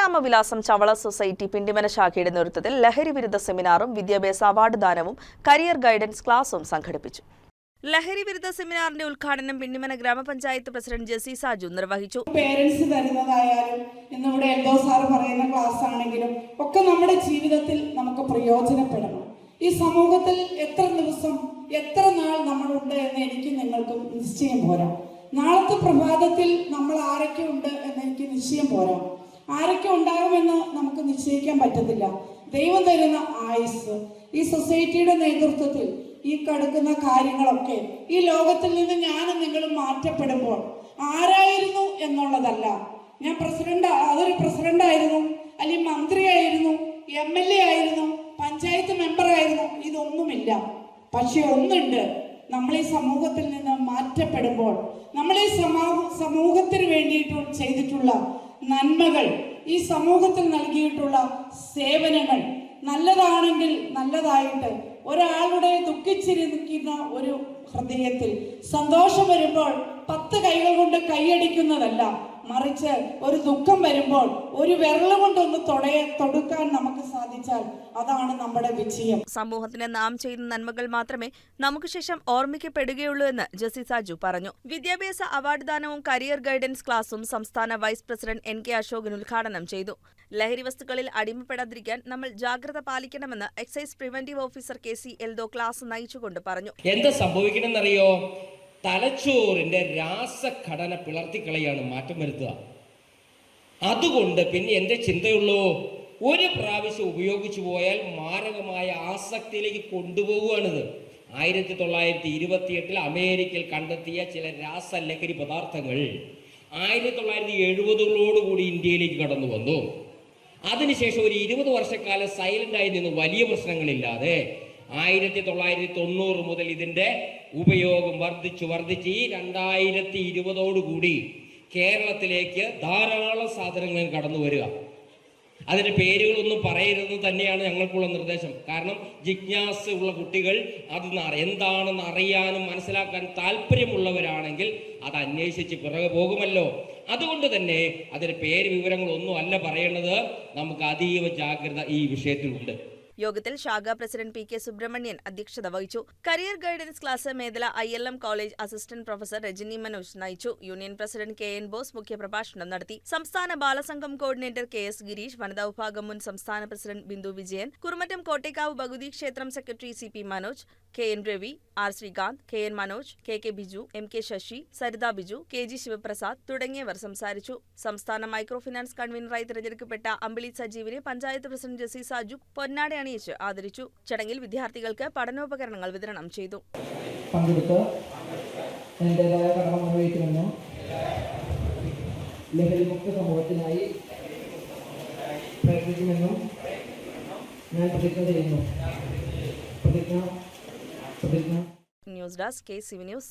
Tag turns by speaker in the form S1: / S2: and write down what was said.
S1: Sreeramavilasam Chawla society Pindimana ശാഖയുടെ നേതൃത്വത്തിൽ ലഹരി വിരുദ്ധ സെമിനാറും വിദ്യാഭ്യാസ അവാർഡ് ദാനവും കരിയർ ഗൈഡൻസ് ക്ലാസും സംഘടിപ്പിച്ചു. ലഹരി വിരുദ്ധ സെമിനാറിന്റെ ഉദ്ഘാടനം പിണ്ടിമന ഗ്രാമപഞ്ചായത്ത് പ്രസിഡന്റ് ജെസി സാജു നിർവഹിച്ചു.
S2: പേരൻസ് തരുന്നതായാലും ഇന്നിവിടെ എൽദോ സാർ പറയുന്ന ക്ലാസ് ആണെങ്കിലും ഒക്കെ നമ്മുടെ ജീവിതത്തിൽ നമുക്ക് പ്രയോജനപ്പെടണം. ഈ സമൂഹത്തിൽ എത്ര ദിവസം എത്ര നാൾ നമ്മളുണ്ട് എന്ന് എനിക്ക് നിങ്ങൾക്കും നിശ്ചയം പോരാ. നാളത്തെ പ്രഭാതത്തിൽ നമ്മൾ ആരൊക്കെ ഉണ്ട് എന്ന് എനിക്ക് നിശ്ചയം പോരാ. ആരൊക്കെ ഉണ്ടാകുമെന്ന് നമുക്ക് നിശ്ചയിക്കാൻ പറ്റത്തില്ല. ദൈവം തരുന്ന ആയുസ് ഈ സൊസൈറ്റിയുടെ നേതൃത്വത്തിൽ ഈ കടുക്കുന്ന കാര്യങ്ങളൊക്കെ ഈ ലോകത്തിൽ നിന്ന് ഞാനും നിങ്ങളും മാറ്റപ്പെടുമ്പോൾ ആരായിരുന്നു എന്നുള്ളതല്ല. ഞാൻ പ്രസിഡന്റ് അതൊരു പ്രസിഡന്റ് ആയിരുന്നു അല്ലെങ്കിൽ മന്ത്രിയായിരുന്നു എം എൽ എ ആയിരുന്നു പഞ്ചായത്ത് മെമ്പറായിരുന്നു ഇതൊന്നുമില്ല. പക്ഷെ ഒന്നുണ്ട്. നമ്മൾ ഈ സമൂഹത്തിൽ നിന്ന് മാറ്റപ്പെടുമ്പോൾ നമ്മൾ ഈ സമൂഹ സമൂഹത്തിന് വേണ്ടിയിട്ട് ചെയ്തിട്ടുള്ള നന്മകൾ ഈ സമൂഹത്തിൽ നൽകിയിട്ടുള്ള സേവനങ്ങൾ നല്ലതാണെങ്കിൽ നല്ലതായിട്ട് ഒരാളുടെ ദുഃഖിച്ചിരിക്കുന്ന ഒരു ഹൃദയത്തിൽ സന്തോഷം വരുമ്പോൾ പത്ത് കൈകൾ കൊണ്ട് കൈയടിക്കുന്നതല്ല മറിച്ച് ഒരു ദുഃഖം വരുമ്പോൾ ഒരു വിരൽ കൊണ്ടൊന്ന് തൊടയെ തൊടുക്കാൻ നമുക്ക് സാധിച്ചാൽ അതാണ് നമ്മുടെ വിജയം.
S1: സമൂഹത്തിന് നാം ചെയ്യുന്ന നന്മകൾ മാത്രമേ നമുക്ക് ശേഷം ഓർമ്മിക്കപ്പെടുകയുള്ളൂ എന്ന് ജസ്റ്റിസ് സാജു പറഞ്ഞു. വിദ്യാഭ്യാസ അവാർഡ് ദാനവും കരിയർ ഗൈഡൻസ് ക്ലാസും സംസ്ഥാന vice president N K Ashokan ഉദ്ഘാടനം ചെയ്തു. ലഹരി വസ്തുക്കളിൽ അടിമപ്പെടാതിരിക്കാൻ നമ്മൾ ജാഗ്രത പാലിക്കണമെന്ന് excise preventive officer K C Eldho class നയിച്ചുകൊണ്ട് പറഞ്ഞു.
S3: എന്താ സംഭവിക്കണമെന്നറിയോ തലച്ചോറിന്റെ രാസഘടന പിളർത്തിക്കളയാണ് മാറ്റം വരുത്തുക. അതുകൊണ്ട് പിന്നെ എന്റെ ചിന്തയുള്ളൂ? ഒരു പ്രാവശ്യം ഉപയോഗിച്ചു പോയാൽ മാരകമായ ആസക്തിയിലേക്ക് കൊണ്ടുപോവുകയാണിത്. ആയിരത്തി തൊള്ളായിരത്തി ഇരുപത്തിയെട്ടിൽ അമേരിക്കയിൽ കണ്ടെത്തിയ ചില രാസലഹരി പദാർത്ഥങ്ങൾ ആയിരത്തി തൊള്ളായിരത്തി എഴുപതുകളോടുകൂടി ഇന്ത്യയിലേക്ക് കടന്നു വന്നു. അതിനുശേഷം ഒരു ഇരുപത് വർഷക്കാലം സൈലന്റ് ആയി നിന്ന് വലിയ പ്രശ്നങ്ങളില്ലാതെ ആയിരത്തി തൊള്ളായിരത്തി തൊണ്ണൂറ് മുതൽ ഇതിന്റെ ഉപയോഗം വർദ്ധിച്ചു വർദ്ധിച്ച് ഈ രണ്ടായിരത്തി ഇരുപതോടുകൂടി കേരളത്തിലേക്ക് ധാരാളം സാധനങ്ങൾ കടന്നു വരിക. അതിന്റെ പേരുകളൊന്നും പറയരുതെന്ന് തന്നെയാണ് ഞങ്ങൾക്കുള്ള നിർദ്ദേശം. കാരണം ജിജ്ഞാസ ഉള്ള കുട്ടികൾ അത് എന്താണെന്ന് അറിയാനും മനസ്സിലാക്കാൻ താല്പര്യമുള്ളവരാണെങ്കിൽ അത് അന്വേഷിച്ച് പിറകെ പോകുമല്ലോ. അതുകൊണ്ട് തന്നെ അതിന്റെ പേര് വിവരങ്ങളൊന്നും അല്ല പറയേണ്ടത്. നമുക്ക് അതീവ ജാഗ്രത ഈ വിഷയത്തിലുണ്ട്.
S1: യോഗത്തിൽ ശാഖാ പ്രസിഡന്റ് പി കെ സുബ്രഹ്മണ്യൻ അധ്യക്ഷത വഹിച്ചു. കരിയർ ഗൈഡൻസ് ക്ലാസ് മേഖല I L M college assistant professor Rajani Manoj നയിച്ചു. Union president K N Bose മുഖ്യപ്രഭാഷണം നടത്തി. സംസ്ഥാന Balasangham coordinator K S Girish വനിതാ വിഭാഗം മുൻ സംസ്ഥാന പ്രസിഡന്റ് ബിന്ദു വിജയൻ കുറുമറ്റം കോട്ടേക്കാവ് ഭഗവതി ക്ഷേത്രം secretary C P Manoj K N Ravi R Sreekanth K N Manoj K K Biju M K Sasi Saritha Biju K G Sivaprasad തുടങ്ങിയവർ സംസാരിച്ചു. സംസ്ഥാന മൈക്രോ ഫിനാൻസ് കൺവീനറായി തിരഞ്ഞെടുക്കപ്പെട്ട അമ്പിളി സജീവിനെ പഞ്ചായത്ത് പ്രസിഡന്റ് ജെസി സാജു പൊന്നാട അണിയിച്ച് ആദരിച്ചു. ചടങ്ങിൽ വിദ്യാർത്ഥികൾക്ക് പഠനോപകരണങ്ങൾ വിതരണം ചെയ്തു.
S4: പങ്കെടുത്ത് എന്റെതായ കടമ നിർവഹിക്കുമെന്നും ലഹരിമുക്ത സമൂഹത്തിനായി പ്രയത്നിക്കുമെന്നും ഞാൻ പ്രതിജ്ഞ ചെയ്യുന്നു. പ്രതിജ്ഞ പ്രതിജ്ഞ.
S1: News desk K C news.